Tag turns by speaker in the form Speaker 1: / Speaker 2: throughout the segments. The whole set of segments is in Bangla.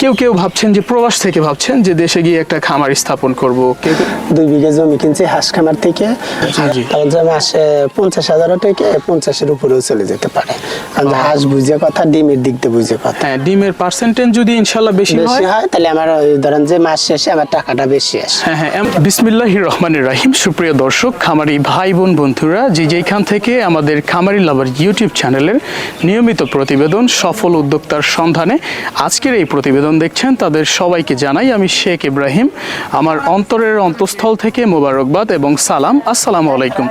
Speaker 1: কেউ কেউ ভাবছেন যে প্রবাস থেকে ভাবছেন যে দেশে গিয়ে একটা খামার স্থাপন করব। কেউ
Speaker 2: দুই বিঘা জমি কিনছি হাঁস খামার থেকে। মাসে পঞ্চাশ হাজার থেকে পঞ্চাশের উপরেও চলে যেতে পারে। হাঁস বুঝে কথা ডিমের দিক দিয়ে বুঝে কথা।
Speaker 1: হ্যাঁ ডিমের পার্সেন্টেজ যদি ইনশাল্লাহ বেশি হয়
Speaker 2: বেশি হয়। তাহলে আমার ধরেন যে মাস শেষে আমার টাকাটা বেশি আসে।
Speaker 1: হ্যাঁ হ্যাঁ বিসমিল্লাহ রহমানের রাহিম। সুপ্রিয় দর্শক খামারি ভাই বোন বন্ধুরা যে যেখান থেকে আমাদের খামারি লাভার ইউটিউব চ্যানেলের নিয়মিত প্রতিবেদন সফল উদ্যোক্তার সন্ধানে আজকের এই প্রতিবেদন দেখছেন, তাদের সবাইকে জানাই আমি শেখ ইব্রাহিম, আমার অন্তরের অন্তঃস্থল থেকে মোবারকবাদ এবং সালাম। আসসালামু আলাইকুম।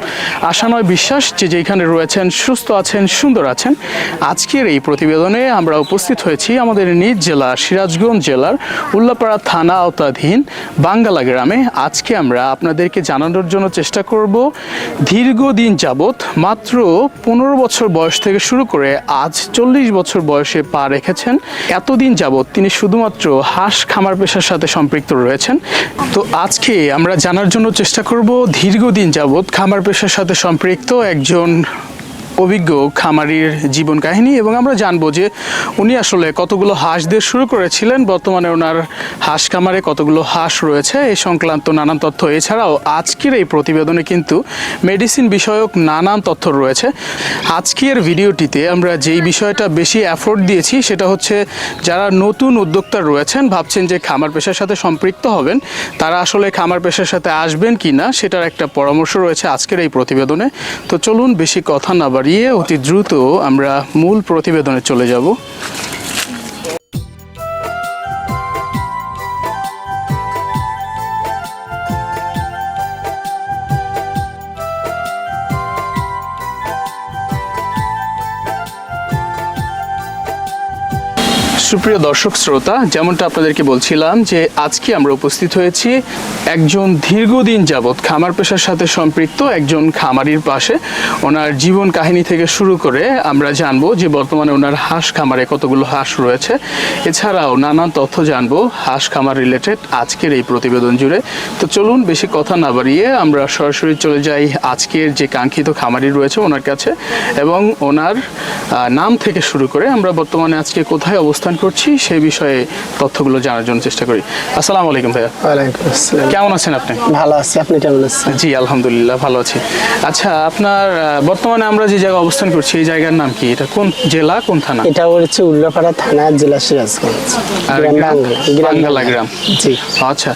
Speaker 1: আশা নয় বিশ্বাস যে যেখানে রয়েছেন, সুস্থ আছেন, সুন্দর আছেন। আজকের এই প্রতিবেদনে আমরা উপস্থিত হয়েছি আমাদের নিজ জেলা, সিরাজগঞ্জ জেলার উল্লাপাড়া থানা আওতাধীন বাঙ্গালা গ্রামে। আজকে আমরা আপনাদেরকে জানানোর জন্য চেষ্টা করব দীর্ঘদিন যাবৎ, মাত্র পনেরো বছর বয়স থেকে শুরু করে আজ চল্লিশ বছর বয়সে পা রেখেছেন। এতদিন যাবৎ তিনি শুধুমাত্র হাঁস খামার পেশার সাথে সম্পৃক্ত রয়েছেন। তো আজকে আমরা জানার জন্য চেষ্টা করব, দীর্ঘদিন যাবৎ খামার পেশার সাথে সম্পৃক্ত একজন অভিজ্ঞ খামারির জীবন কাহিনী এবং আমরা জানব যে উনি আসলে কতগুলো হাঁস দিয়ে শুরু করেছিলেন, বর্তমানে ওনার হাঁস খামারে কতগুলো হাঁস রয়েছে এই সংক্রান্ত নানান তথ্য। এছাড়াও আজকের এই প্রতিবেদনে কিন্তু মেডিসিন বিষয়ক নানান তথ্য রয়েছে। আজকের ভিডিওটিতে আমরা যেই বিষয়টা বেশি অ্যাফোর্ড দিয়েছি সেটা হচ্ছে যারা নতুন উদ্যোক্তা রয়েছেন, ভাবছেন যে খামার পেশার সাথে সম্পৃক্ত হবেন, তারা আসলে খামার পেশার সাথে আসবেন কি না সেটার একটা পরামর্শ রয়েছে আজকের এই প্রতিবেদনে। তো চলুন বেশি কথা না বাড়িয়ে অতি দ্রুত আমরা মূল প্রতিবেদনে চলে যাব। সুপ্রিয় দর্শক শ্রোতা, যেমনটা আপনাদেরকে বলছিলাম যে আজকে আমরা উপস্থিত হয়েছি একজন দীর্ঘদিন যাবৎ খামার পেশার সাথে সম্পৃক্ত একজন খামারির পাশে। ওনার জীবন কাহিনী থেকে শুরু করে আমরা জানব যে বর্তমানে ওনার হাঁস খামারে কতগুলো হাঁস রয়েছে। এছাড়াও নানান তথ্য জানব হাঁস খামার রিলেটেড আজকের এই প্রতিবেদন জুড়ে। তো চলুন বেশি কথা না বাড়িয়ে আমরা সরাসরি চলে যাই আজকের যে কাঙ্ক্ষিত খামারি রয়েছে ওনার কাছে এবং ওনার নাম থেকে শুরু করে আমরা বর্তমানে আজকে কোথায় অবস্থান করছি সেই বিষয়ে তথ্যগুলো জানার জন্য চেষ্টা করি। আসসালামু আলাইকুম ভাইয়া। কেমন আছেন আপনি?
Speaker 2: ভালো আছি আপনি কেমন আছেন?
Speaker 1: জি আলহামদুলিল্লাহ ভালো আছি। আচ্ছা আপনার বর্তমানে আমরা যে জায়গায় অবস্থান করছি এই জায়গার নাম কি? এটা কোন জেলা কোন থানা?
Speaker 2: এটা হচ্ছে উল্লাপাড়া থানা জেলা সিরাজগঞ্জ।
Speaker 1: আর
Speaker 2: গ্রাম। জি।
Speaker 1: আচ্ছা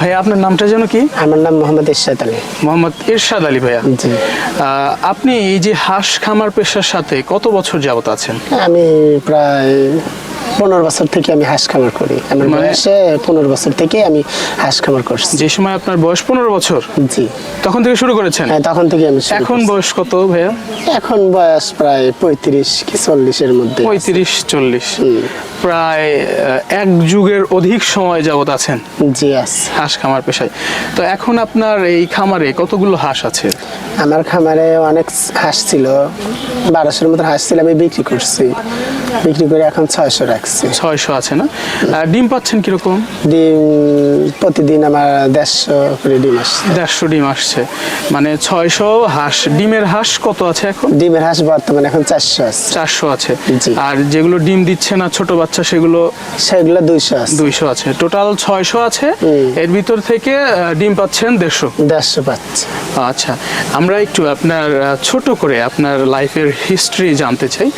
Speaker 1: ভাইয়া আপনার নামটা যেন কি?
Speaker 2: আমার নাম মোহাম্মদ ইরশাদ আলী।
Speaker 1: মোহাম্মদ ইরশাদ আলী ভাইয়া।
Speaker 2: জি।
Speaker 1: আহ, আপনি এই যে হাঁস খামার পেশার সাথে কত বছর যাবত আছেন?
Speaker 2: আমি প্রায় পনেরো বছর থেকে আমি হাঁস খামার করি। আমার
Speaker 1: মানে-
Speaker 2: বয়সে পনেরো বছর থেকে আমি হাঁস খামার করছি।
Speaker 1: যে সময় আপনার বয়স পনেরো বছর
Speaker 2: জি।
Speaker 1: তখন থেকে শুরু করেছেন?
Speaker 2: হ্যাঁ তখন থেকে আমি
Speaker 1: এখন বয়স কত ভাইয়া?
Speaker 2: এখন বয়স প্রায় পঁয়ত্রিশ কি চল্লিশের মধ্যে।
Speaker 1: পঁয়ত্রিশ চল্লিশ। প্রায় এক যুগের অধিক সময় যাবত আছেন।
Speaker 2: জি আছে
Speaker 1: হাঁস খামার পেশায়। তো এখন আপনার এই খামারে কতগুলো হাঁস আছে?
Speaker 2: আমার খামারে অনেক হাঁস ছিল। বারোশোর মতো হাঁস ছিল আমি বিক্রি করছি। বিক্রি করে এখন ছয়শো রাখছি।
Speaker 1: ছয়শো আছে না? ডিম পাচ্ছেন কীরকম?
Speaker 2: ডিম প্রতিদিন আমার দেড়শো করে ডিম আসছে।
Speaker 1: দেড়শো ডিম আসছে। মানে ছয়শো হাঁস ডিমের হাঁস কত আছে এখন?
Speaker 2: ডিমের হাঁস বর্তমানে এখন চারশো আছে।
Speaker 1: চারশো আছে। আর যেগুলো ডিম দিচ্ছে না ছোট বাচ্চা সেগুলো
Speaker 2: সেগুলো দুইশো আছে।
Speaker 1: দুইশো আছে। টোটাল ছয়শো আছে। এর ভিতর থেকে ডিম পাচ্ছেন দেড়শো।
Speaker 2: দেড়শো পাচ্ছে।
Speaker 1: আচ্ছা আমরা একটু আপনার ছোট করে আপনার লাইফের হিস্ট্রি জানতে চাই।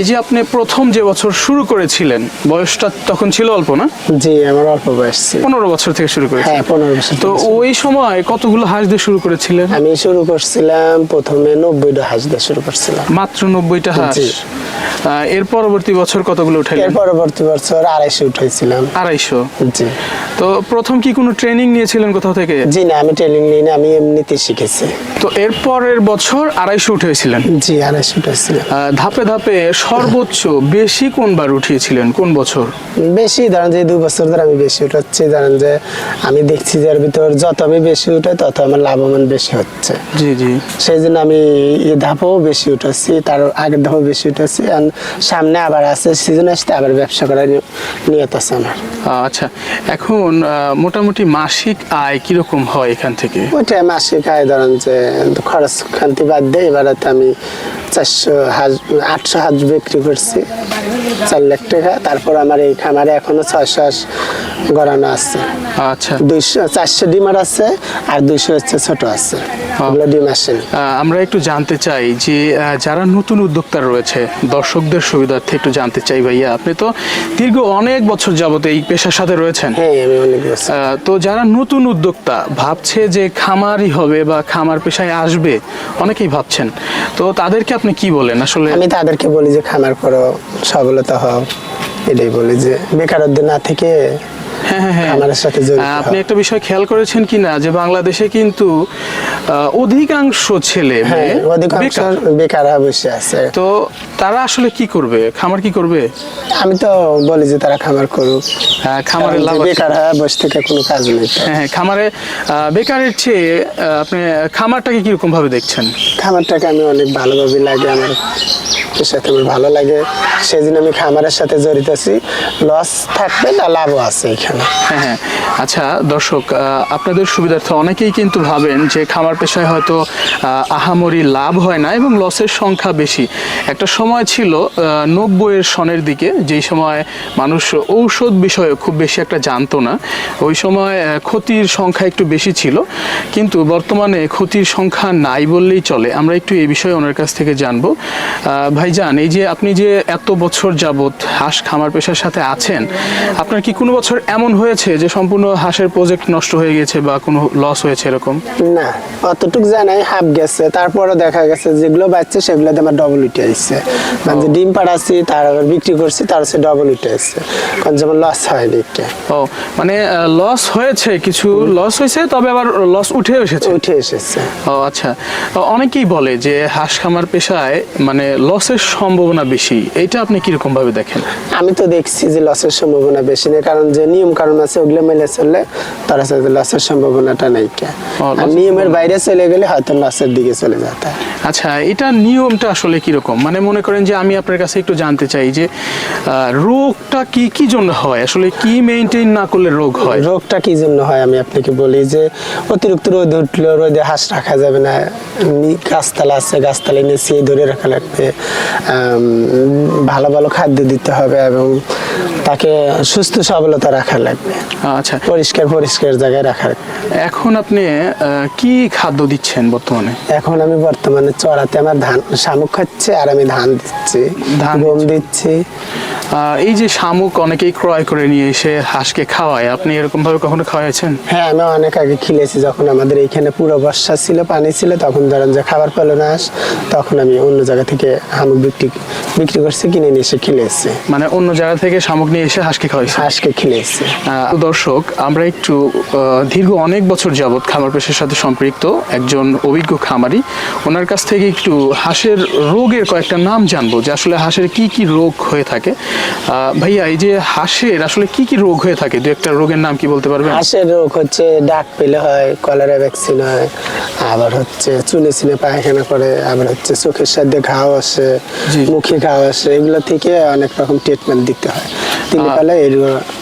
Speaker 1: এই যে আপনি প্রথম যে বছর শুরু করেছিলেন বয়সটা তখন ছিল অল্প না?
Speaker 2: জি আমার অল্প বয়স ছিল।
Speaker 1: পনেরো বছর থেকে শুরু করেছেন।
Speaker 2: হ্যাঁ পনেরো বছর
Speaker 1: তো ওই সময় কতগুলো হাঁস দিয়ে শুরু করেছিলেন?
Speaker 2: আমি শুরু করছিলাম প্রথমে নব্বইটা হাঁস দিয়ে শুরু করছিলাম।
Speaker 1: মাত্র নব্বইটা হাঁস। এর পরবর্তী বছর কতগুলো উঠাইলেন?
Speaker 2: এর পরবর্তী বছর আড়াইশো উঠাইছিলাম।
Speaker 1: আড়াইশো?
Speaker 2: জি।
Speaker 1: তো প্রথম কি কোনো ট্রেনিং নিয়েছিলেন কোথাও থেকে?
Speaker 2: জি না আমি ট্রেনিং নিই না আমি এমনিতে শিখেছি।
Speaker 1: তো এর পরের বছর আড়াইশো উঠেছিলেন
Speaker 2: জি আড়াইশো উঠাইছিলাম।
Speaker 1: আহ, ধাপে ধাপে সর্বোচ্চ বেশি কোনবার উঠিয়েছিলেন? কোন বছর?
Speaker 2: বেশি ধরেন যে দুই বছর ধরে আমি বেশি উঠাচ্ছি ধরেন যে আমি দেখছি যে এর ভিতর যত আমি বেশি উঠাই তত আমার লাভবান বেশি হচ্ছে।
Speaker 1: জি জি।
Speaker 2: সেই জন্য আমি এই ধাপও বেশি উঠাচ্ছি তার আগের ধাপও বেশি উঠাচ্ছি সামনে আবার আছে সিজন আসতে আবার ব্যবসা করার নিয়ত আছে আমার।
Speaker 1: আচ্ছা এখন মোটামুটি মাসিক আয় কীরকম হয় এখান থেকে?
Speaker 2: ওইটা মাসিক আয় ধরেন যে খরচ খান্তি বাদ দিয়ে এবারে তো আমি চারশো হাঁস আটশো হাঁস বিক্রি করছি চার লাখ টাকা। তারপর আমার এই খামারে এখনও ছয়শো হাঁস গড়ানো আছে।
Speaker 1: আচ্ছা।
Speaker 2: দুইশো চারশো ডিমার আছে আর দুইশো হচ্ছে ছোট আছে। ওগুলো ডিম আসেনি
Speaker 1: আমরা একটু জানতে চাই যে যারা নতুন উদ্যোক্তা রয়েছে দর্শকদের সুবিধার্থে একটু জানতে চাই ভাইয়া। আপনি তো দীর্ঘ অনেক বছর যাবত এই পেশার সাথে রয়েছেন।
Speaker 2: হ্যাঁ
Speaker 1: তো যারা নতুন উদ্যোক্তা ভাবছে যে খামারই হবে বা খামার পেশায় আসবে অনেকেই ভাবছেন। তো তাদেরকে আপনি কি বলেন? আসলে
Speaker 2: আমি তাদেরকে বলি যে খামার করো সফলতা হও। এটাই বলি যে বেকারত্ব না থেকে
Speaker 1: হ্যাঁ হ্যাঁ হ্যাঁ। আপনি একটা বিষয় খেয়াল করেছেন কিনা যে বাংলাদেশে কিন্তু অধিকাংশ ছেলে বেকার।
Speaker 2: বসে আছে।
Speaker 1: তো তারা আসলে কি করবে? খামার কি করবে?
Speaker 2: আমি তো বলি যে তারা খামার করুক।
Speaker 1: খামারে।
Speaker 2: বেকার বসে থেকে কোনো কাজ নেই
Speaker 1: হ্যাঁ খামারে বেকারের চেয়ে আপনি খামারটাকে কীরকম ভাবে দেখছেন?
Speaker 2: খামারটাকে আমি অনেক ভালোভাবে লাগে আমার। সাথে আমার ভালো লাগে। সেই জন্য আমি খামারের সাথে জড়িত আছি। লস থাকবে না লাভও আছে এখানে।
Speaker 1: হ্যাঁ হ্যাঁ। আচ্ছা দর্শক আপনাদের সুবিধার্থে অনেকেই কিন্তু ভাবেন যে খামার পেশায় হয়তো আহামরি লাভ হয় না এবং লসের সংখ্যা বেশি। একটা সময় ছিল নব্বইয়ের সনের দিকে যেই সময় মানুষ ঔষধ বিষয়ে খুব বেশি একটা জানতো না। ওই সময় ক্ষতির সংখ্যা একটু বেশি ছিল। কিন্তু বর্তমানে ক্ষতির সংখ্যা নাই বললেই চলে। আমরা একটু এই বিষয়ে ওনার কাছ থেকে জানব। আহ, ভাইজান এই যে আপনি যে এত বছর যাবত হাঁস খামার পেশার সাথে আছেন আপনার কি কোনো বছর এমন হয়েছে যে সম্পূর্ণ হাঁসের প্রজেক্ট নষ্ট হয়ে গেছে বা কোনো লস হয়েছে এরকম?
Speaker 2: না অতটুক জানাই হাফ গেছে তারপরে দেখা গেছে যেগুলো বাচ্চা সেগুলোতে আমার ডবল উঠে আসছে। মানে ডিম পাড়াচ্ছি তার আবার বিক্রি করছি তার হচ্ছে ডবল উঠে আসছে। কারণ যেমন লস হয়নি একটা।
Speaker 1: ও মানে লস হয়েছে কিছু লস হয়েছে তবে আবার লস উঠে এসেছে?
Speaker 2: উঠে এসেছে।
Speaker 1: ও আচ্ছা। অনেকেই বলে যে হাঁস খামার পেশায় মানে লসের সম্ভাবনা বেশি এটা আপনি কীরকম ভাবে দেখেন?
Speaker 2: আমি তো দেখছি যে লসের সম্ভাবনা বেশি নেই কারণ যে নিয়ম কারণ আছে ওগুলো মেলে চললে তার সাথে লসের সম্ভাবনাটা নাই নিয়মের বাইরে চলে গেলে হয়তো লসের দিকে চলে যেতে।
Speaker 1: আচ্ছা এটা নিয়মটা আসলে কীরকম? মানে মনে করেন যে আমি আপনার কাছে একটু জানতে চাই যে রোগটা কি কি জন্য হয়? আসলে কি মেনটেন না করলে রোগ হয়?
Speaker 2: রোগটা কি জন্য হয় আমি আপনাকে বলি যে অতিরিক্ত রোদ উঠলে রোদে হাঁস রাখা যাবে না। গাছতলা আছে গাছতলায় নিচে ধরে রাখা লাগবে। ভালো ভালো খাদ্য দিতে হবে এবং তাকে সুস্থ সবলতা রাখা লাগবে।
Speaker 1: আচ্ছা।
Speaker 2: পরিষ্কার পরিষ্কার জায়গায় রাখা
Speaker 1: এখন আপনি কি খাদ্য দিচ্ছেন বর্তমানে?
Speaker 2: এখন আমি বর্তমানে চড়াতে আমার ধান শামুক খাচ্ছে আর আমি ধান দিচ্ছি
Speaker 1: ধান
Speaker 2: গম দিচ্ছি।
Speaker 1: এই যে শামুক অনেকেই ক্রয় করে নিয়ে এসে হাঁসকে খাওয়ায় আপনি এরকম ভাবে কখনো খাওয়াইছেন?
Speaker 2: হ্যাঁ আমি অনেক আগে খিলেছি যখন আমাদের এইখানে পুরো বর্ষা ছিল পানি ছিল তখন ধরেন যে খাবার পেল না হাঁস তখন আমি অন্য জায়গা থেকে শামুক বিক্রি বিক্রি করছি কিনে নিয়ে এসে খেলে খিলেছি
Speaker 1: মানে অন্য জায়গা থেকে শামুক নিয়ে এসে হাঁসকে খাওয়াইছেন
Speaker 2: হাঁসকে খিলেছি
Speaker 1: আহ, দর্শক আমরা একটু দীর্ঘ অনেক বছর যাবৎ খামার পেশার সাথে সম্পৃক্ত একজন অভিজ্ঞ খামারি। ওনার কাছ থেকে একটু হাঁসের রোগের কয়েকটা নাম জানব যে আসলে হাঁসের কি কি রোগ হয়ে থাকে। ভাইয়া এই যে হাঁসের আসলে কি কি রোগ হয়ে থাকে? দু একটা রোগের নাম কি বলতে পারবেন?
Speaker 2: হাঁসের রোগ হচ্ছে ডাক পেলে হয় কলেরা ভ্যাকসিন হয় আবার হচ্ছে চুনে চিনে পায়খানা করে আবার হচ্ছে চোখের সাথে ঘাও আসে। মুখে ঘাও আসে এগুলো থেকে অনেক রকম ট্রিটমেন্ট দিতে হয়। পালে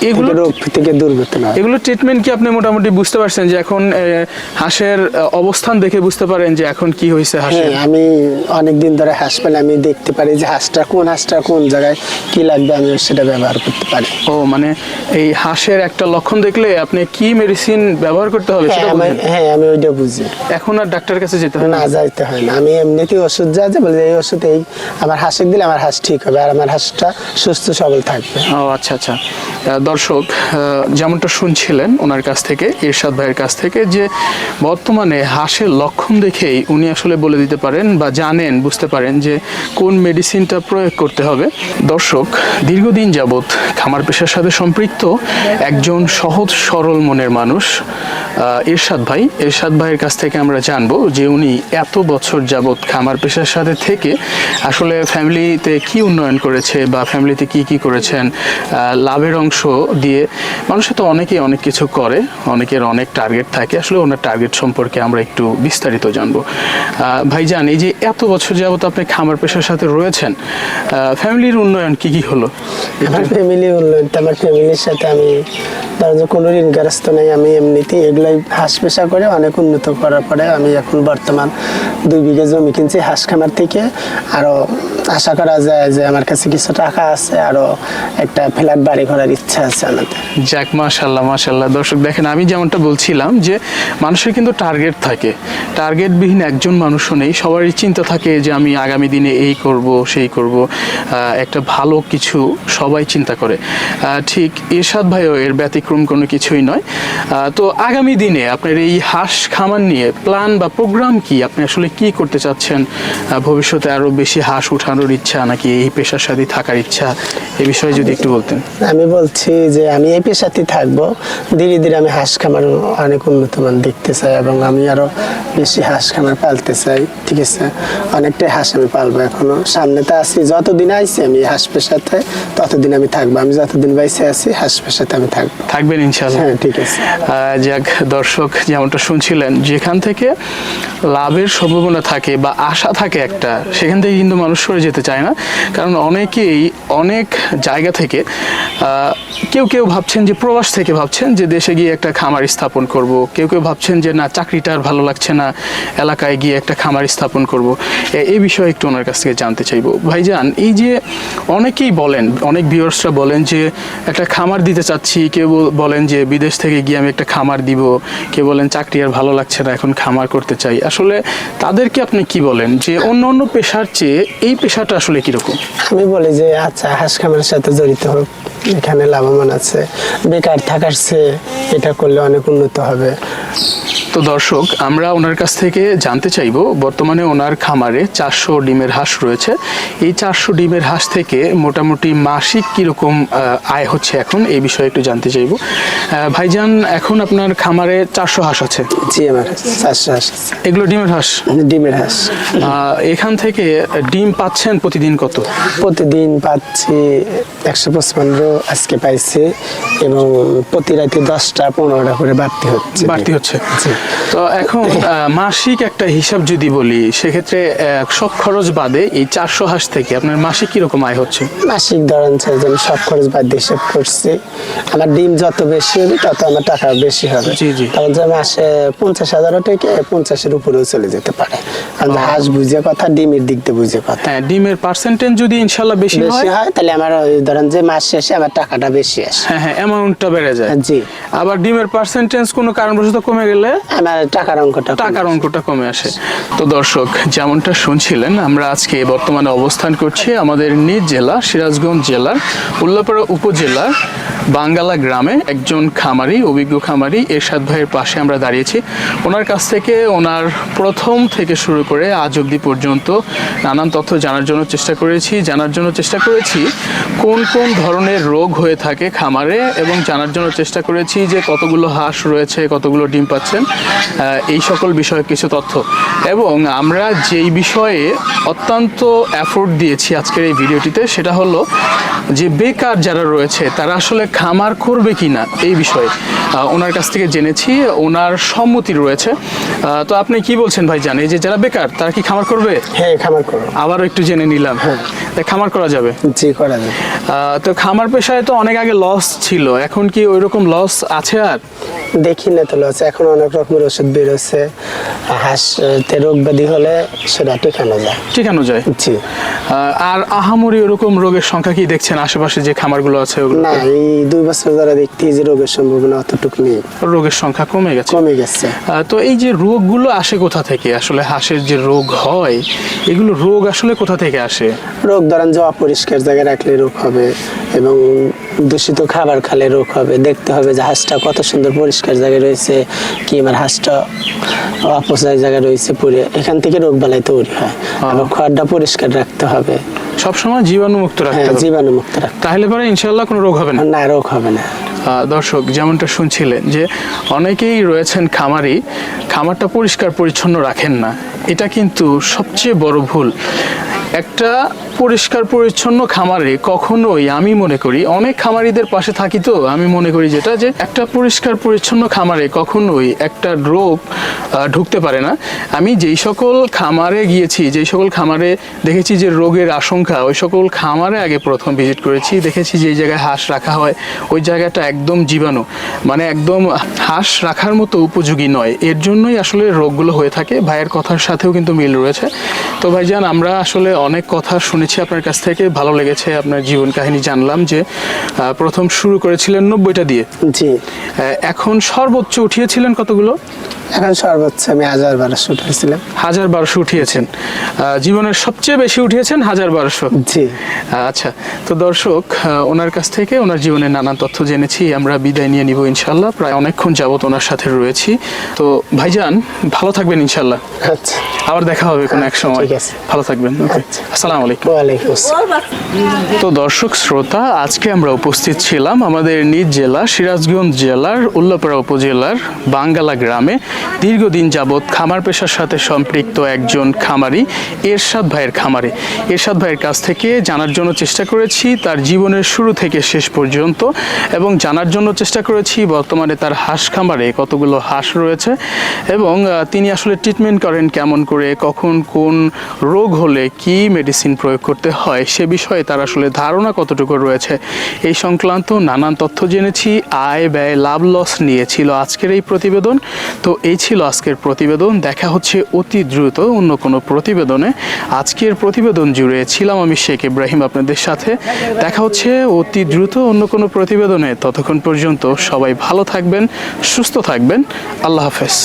Speaker 2: এগুলো রোগ থেকে দূর করতে
Speaker 1: এগুলো ট্রিটমেন্ট কি আপনি মোটামুটি বুঝতে পারছেন যে এখন হাঁসের অবস্থান দেখে বুঝতে পারেন যে এখন কি হয়েছে হাঁসের?
Speaker 2: হ্যাঁ আমি অনেক দিন ধরে হাঁস পেলে আমি দেখতে পারি যে হাঁসটা কোন হাঁসটা কোন জায়গায় কি লাগবে আমি সেটা ব্যবহার করতে পারি।
Speaker 1: ও মানে এই হাঁসের একটা লক্ষণ দেখলে আপনি কি মেডিসিন ব্যবহার করতে হবে
Speaker 2: হ্যাঁ
Speaker 1: সেটা।
Speaker 2: হ্যাঁ আমি ওইটা বুঝি।
Speaker 1: এখন আর ডাক্তারের কাছে যেতে হয় না।
Speaker 2: না যাইতে হয় না। আমি এমনিতেই ওষুধ যা যে বলে এই ওষুধ এই। আমার হাঁসে দিলে আমার হাঁস ঠিক হবে আর আমার হাঁসটা সুস্থ সবল থাকবে।
Speaker 1: ও আচ্ছা আচ্ছা। দর্শক যেমনটা শুনছিলেন ওনার কাছ থেকে, ইরশাদ ভাইয়ের কাছ থেকে, যে বর্তমানে হাঁসের লক্ষণ দেখেই উনি আসলে বলে দিতে পারেন বা জানেন, বুঝতে পারেন যে কোন মেডিসিনটা প্রয়োগ করতে হবে। দর্শক, দীর্ঘদিন যাবৎ খামার পেশার সাথে সম্পৃক্ত একজন সহজ সরল মনের মানুষ ইরশাদ ভাই। ইরশাদ ভাইয়ের কাছ থেকে আমরা জানব যে উনি এত বছর যাবৎ খামার পেশার সাথে থেকে আসলে ফ্যামিলিতে কি উন্নয়ন করেছে বা ফ্যামিলিতে কি কি করেছেন লাভের অংশ দিয়ে মানুষে তো অনেকেই অনেক কিছু করে, অনেকের অনেক টার্গেট থাকে। আসলে ওনার টার্গেট সম্পর্কে আমরা একটু বিস্তারিত জানব। ভাইজান, এই যে এত বছর যাবত আপনি খামার পেশার সাথে রয়েছেন ফ্যামিলির উন্নয়ন কি কি হলো?
Speaker 2: আমার ফ্যামিলি উন্নয়ন আমার ফ্যামিলির সাথে আমি ধরো যে কোনো ঋণগ্রস্ত নেই, আমি এমনিতেই এগুলাই হাঁস পেশা করে অনেক উন্নত করার পরে আমি এখন বর্তমান দুই বিঘা জমি কিনছি হাঁস খামার থেকে। আরও আশা করা যায় যে আমার কাছে কিছু টাকা আছে আরও একটা ফ্ল্যাট বাড়ি করার ইচ্ছা আছে আমাদের।
Speaker 1: যাক মাশাল্লাহ মাশাল্লাহ দর্শক, দেখেন, আমি যেমনটা বলছিলাম যে মানুষের কিন্তু টার্গেট থাকে। টার্গেটবিহীন একজন মানুষও নেই, সবারই চিন্তা থাকে যে আমি আগামী দিনে এই করব, সেই করব। একটা ভালো কিছু সবাই চিন্তা করে। ঠিক, এরশাদ ভাইও এর ব্যতিক্রম কোনো কিছুই নয়। তো আগামী দিনে আপনার এই হাঁস খামার নিয়ে প্ল্যান বা প্রোগ্রাম কি? আপনি আসলে কি করতে চাচ্ছেন? ভবিষ্যতে আরও বেশি হাঁস উঠানোর ইচ্ছা নাকি এই পেশার সাথে থাকার ইচ্ছা এ বিষয়ে যদি একটু বলতেন।
Speaker 2: আমি বলছি যে আমি এই পেশাতেই থাকব। ধীরে ধীরে আমি হাঁস খামার অনেক উন্নত মান দেখতে চাই এবং আমি আরও বেশি হাঁস খামার পালতে চাই ঠিক আছে? অনেকটাই হাঁস আমি পালবো এখনও। সামনে তো আছি যতদিন আইছি আমি হাঁস পেশাতে ততদিন আমি থাকব। আমি যতদিন বাইসে আছি হাঁস পেশাতে আমি থাকব।
Speaker 1: থাকবেন ইনশাল্লাহ
Speaker 2: হ্যাঁ ঠিক আছে।
Speaker 1: যাক দর্শক যেমনটা শুনছিলেন যেখান থেকে লাভের সম্ভাবনা থাকে বা আশা থাকে একটা সেখান থেকে কিন্তু মানুষ সরে যেতে চায় না। কারণ অনেকেই অনেক জায়গা থেকে কেউ কেউ ভাবছেন যে প্রবাস থেকে ভাবছেন যে দেশে গিয়ে একটা খামার স্থাপন করব। কেউ কেউ ভাবছেন যে না, চাকরিটা আর ভালো লাগছে না, এলাকায় গিয়ে একটা খামার স্থাপন করব। এই বিষয়ে একটু ওনার কাছ থেকে জানতে চাইব। ভাইজান, এই যে অনেকেই বলেন, অনেক ভিউয়ার্সরা বলেন যে একটা খামার দিতে চাচ্ছি, কেউ বলেন যে বিদেশ থেকে গিয়ে আমি একটা খামার দিব, কেউ বলেন চাকরি আর ভালো লাগছে না, এখন খামার করতে চাই। আসলে তাদেরকে আপনি কি বলেন? যে অন্য অন্য পেশার চেয়ে এই পেশাটা আসলে কীরকম?
Speaker 2: আমি বলি যে আচ্ছা হাঁস খামারের সাথে জড়িত হোক। এখানে লাভবান আছে। বেকার থাকার চেয়ে এটা করলে অনেক উন্নত হবে।
Speaker 1: তো দর্শক আমরা ওনার কাছ থেকে জানতে চাইব বর্তমানে ওনার খামারে চারশো ডিমের হাঁস রয়েছে। এই চারশো ডিমের হাঁস থেকে মোটামুটি মাসিক কীরকম আয় হচ্ছে এখন? এই বিষয়ে একটু জানতে চাইব। ভাইজান এখন আপনার খামারে চারশো হাঁস আছে?
Speaker 2: জি আমার চারশো হাঁস।
Speaker 1: এগুলো ডিমের হাঁস?
Speaker 2: ডিমের হাঁস।
Speaker 1: এখান থেকে ডিম পাচ্ছেন প্রতিদিন কত?
Speaker 2: প্রতিদিন পাচ্ছি একশো পঁচপান্ন আজকে পাইছি এবং প্রতি রাতে দশটা পনেরোটা করে বাড়তি হচ্ছে।
Speaker 1: বাড়তি হচ্ছে। তো এখন মাসিক একটা হিসাব যদি বলি সেক্ষেত্রে সব খরচ বাদে এই চারশো হাঁস থেকে আপনার মাসিক কীরকম আয় হচ্ছে?
Speaker 2: মাসিক ধরেন যে আমি সব খরচ বাদ দিয়ে হিসাব করছি। আমার ডিম যত বেশি হবে তত আমার টাকা বেশি হবে।
Speaker 1: জি, জি।
Speaker 2: কারণ যে মাসে পঞ্চাশ হাজারও থেকে পঞ্চাশের উপরেও চলে যেতে পারে। হাঁস বুঝে কথা ডিমের দিক দিয়ে বুঝে কথা।
Speaker 1: হ্যাঁ ডিমের পার্সেন্টেজ যদি ইনশাল্লাহ বেশি হয়?
Speaker 2: হয় তাহলে আমার ধরেন যে মাস শেষে আমার টাকাটা বেশি আসে।
Speaker 1: হ্যাঁ হ্যাঁ অ্যামাউন্টটা বেড়ে যায়।
Speaker 2: জি।
Speaker 1: আবার ডিমের পার্সেন্টেজ কোনো কারণবশত কমে গেলে
Speaker 2: আমার টাকার অঙ্কটা
Speaker 1: টাকার অঙ্কটা কমে আসে। তো দর্শক যেমনটা শুনছিলেন আমরা আজকে বর্তমানে অবস্থান করছি আমাদের নিজ জেলা সিরাজগঞ্জ জেলার উল্লাপাড়া উপজেলার বাঙ্গালা গ্রামে একজন খামারি অভিজ্ঞ খামারি এরশাদ ভাইয়ের পাশে আমরা দাঁড়িয়েছি। ওনার কাছ থেকে ওনার প্রথম থেকে শুরু করে আজ অবধি পর্যন্ত নানান তথ্য জানার জন্য চেষ্টা করেছি। জানার জন্য চেষ্টা করেছি কোন কোন ধরনের রোগ হয়ে থাকে খামারে এবং জানার জন্য চেষ্টা করেছি যে কতগুলো হাঁস রয়েছে কতগুলো ডিম পাচ্ছেন এই সকল বিষয়ে কিছু তথ্য। এবং আমরা যেই বিষয়ে অত্যন্ত এফোর্ট দিয়েছি আজকের এই ভিডিওটিতে সেটা হলো যে বেকার যারা রয়েছে তারা আসলে খামার করবে কি না এই বিষয়ে। ওনার কাছ থেকে জেনেছি ওনার সম্মতি রয়েছে। তো আপনি কি বলছেন ভাই জানে যে যারা বেকার তারা কি খামার করবে?
Speaker 2: হ্যাঁ খামার করবে।
Speaker 1: আবারও একটু জেনে নিলাম। তা খামার করা যাবে?
Speaker 2: জি করা যাবে।
Speaker 1: তো খামার পেশায় তো অনেক আগে লস ছিল। এখন কি ওই রকম লস আছে আর?
Speaker 2: দেখি না তো লস এখন অনেক রকমের ওষুধ বেরোচ্ছে। হাঁসতে রোগ ব্যাধি হলে সেটা টেকানো যায়।
Speaker 1: ঠিকানো যায়?
Speaker 2: জি।
Speaker 1: আর আহামরি ওরকম রোগের সংখ্যা কি দেখছেন? আশেপাশে যে খামারগুলো আছে ওগুলো?
Speaker 2: না এই দুই বছর ধরে দেখতে যে রোগের সম্ভাবনা অতটুকু নেই।
Speaker 1: রোগের সংখ্যা কমে গেছে?
Speaker 2: কমে গেছে।
Speaker 1: তো এই যে রোগগুলো আসে কোথা থেকে? আসলে হাঁসের যে রোগ হয় এগুলো রোগ আসলে কোথা থেকে আসে?
Speaker 2: রোগ ধরেন যে অপরিষ্কার জায়গায় রাখলে রোগ হবে। এবং দূষিত খাবার খালে রোগ হবে। দেখতে হবে যে হাঁসটা কত সুন্দর পরিষ্কার জায়গায় রয়েছে কি আমার হাঁসটা অপচয় জায়গায় রয়েছে পুরে এখান থেকে রোগ বালাই তৈরি হয়। আবার খাবারটা পরিষ্কার রাখতে হবে।
Speaker 1: সবসময় জীবাণুমুক্ত রাখতে
Speaker 2: হ্যাঁ
Speaker 1: হবে।
Speaker 2: জীবাণুমুক্ত রাখতে
Speaker 1: তাহলে পরে ইনশাল্লাহ কোনো রোগ হবে না।
Speaker 2: না রোগ হবে না।
Speaker 1: দর্শক যেমনটা শুনছিলেন যে অনেকেই রয়েছেন খামারি খামারটা পরিষ্কার পরিচ্ছন্ন রাখেন না। এটা কিন্তু সবচেয়ে বড় ভুল। একটা পরিষ্কার পরিচ্ছন্ন খামারে কখনোই আমি মনে করি, অনেক খামারিদের পাশে থাকি তো, আমি মনে করি যেটা যে একটা পরিষ্কার পরিচ্ছন্ন খামারে কখনোই একটা রোগ ঢুকতে পারে না। আমি যেই সকল খামারে গিয়েছি, যেই সকল খামারে দেখেছি যে রোগের আশঙ্কা, ওই সকল খামারে আগে প্রথম ভিজিট করেছি, দেখেছি যে জায়গায় হাঁস রাখা হয়, ওই জায়গাটা একদম জীবাণু। মানে একদম হাঁস রাখার মতো উপযোগী নয়। এর জন্যই আসলে রোগগুলো হয়ে থাকে। ভাইয়ের কথার সাথেও কিন্তু মিল রয়েছে। তো ভাইজান, আমরা আসলে অনেক কথা শুনেছি আপনার কাছ থেকে। ভালো লেগেছে আপনার জীবন কাহিনী জানলাম যে প্রথম শুরু করেছিলেন নব্বইটা দিয়ে।
Speaker 2: জি।
Speaker 1: এখন সর্বোচ্চ উঠিয়েছিলেন কতগুলো?
Speaker 2: এখন সর্বোচ্চ আমি হাজার বারোশো উঠেছিলাম।
Speaker 1: হাজার বারোশো উঠিয়েছেন। জীবনের সবচেয়ে বেশি উঠিয়েছেন হাজার বারোশো।
Speaker 2: জি।
Speaker 1: আচ্ছা তো দর্শক ওনার কাছ থেকে ওনার জীবনের নানান তথ্য জেনেছি আমরা বিদায় নিয়ে নিব ইনশাল্লাহ প্রায় অনেকক্ষণ যাবত ওনার সাথে রয়েছি। তো ভাইজান ভালো থাকবেন ইনশাল্লাহ
Speaker 2: আচ্ছা।
Speaker 1: আবার দেখা হবে কোনো এক সময়। ভালো থাকবেন ওকে
Speaker 2: আচ্ছা।
Speaker 1: আসসালামু আলাইকুম।
Speaker 2: ওয়ালাইকুম
Speaker 1: তো দর্শক শ্রোতা আজকে আমরা উপস্থিত ছিলাম আমাদের নিজ জেলা সিরাজগঞ্জ জেলার উল্লাপাড়া উপজেলার বাঙ্গালা গ্রামে। দীর্ঘদিন যাবৎ খামার পেশার সাথে সম্পৃক্ত একজন খামারি এরশাদ ভাইয়ের খামারে। এরশাদ ভাইয়ের কাছ থেকে জানার জন্য চেষ্টা করেছি তার জীবনের শুরু থেকে শেষ পর্যন্ত এবং জানার জন্য চেষ্টা করেছি বর্তমানে তার হাঁস খামারে কতগুলো হাঁস রয়েছে এবং তিনি আসলে ট্রিটমেন্ট করেন কেমন করে কখন কোন রোগ হলে কি মেডিসিন প্রয়োগ করতে হয়। সে বিষয়ে তার আসলে ধারণা কতটুকু রয়েছে? এই সংক্রান্ত নানান তথ্য জেনেছি, আয়, ব্যয়, লাভ লস নিয়ে ছিল আজকের এই প্রতিবেদন। তো এই ছিল আজকের প্রতিবেদন। দেখা হচ্ছে অতি দ্রুত অন্য কোনো প্রতিবেদনে। আজকের প্রতিবেদন জুড়ে ছিলাম আমি শেখ ইব্রাহিম আপনাদের সাথে। দেখা হচ্ছে অতি দ্রুত অন্য কোনো প্রতিবেদনে। ততক্ষণ পর্যন্ত সবাই ভালো থাকবেন, সুস্থ থাকবেন। আল্লাহ হাফেজ।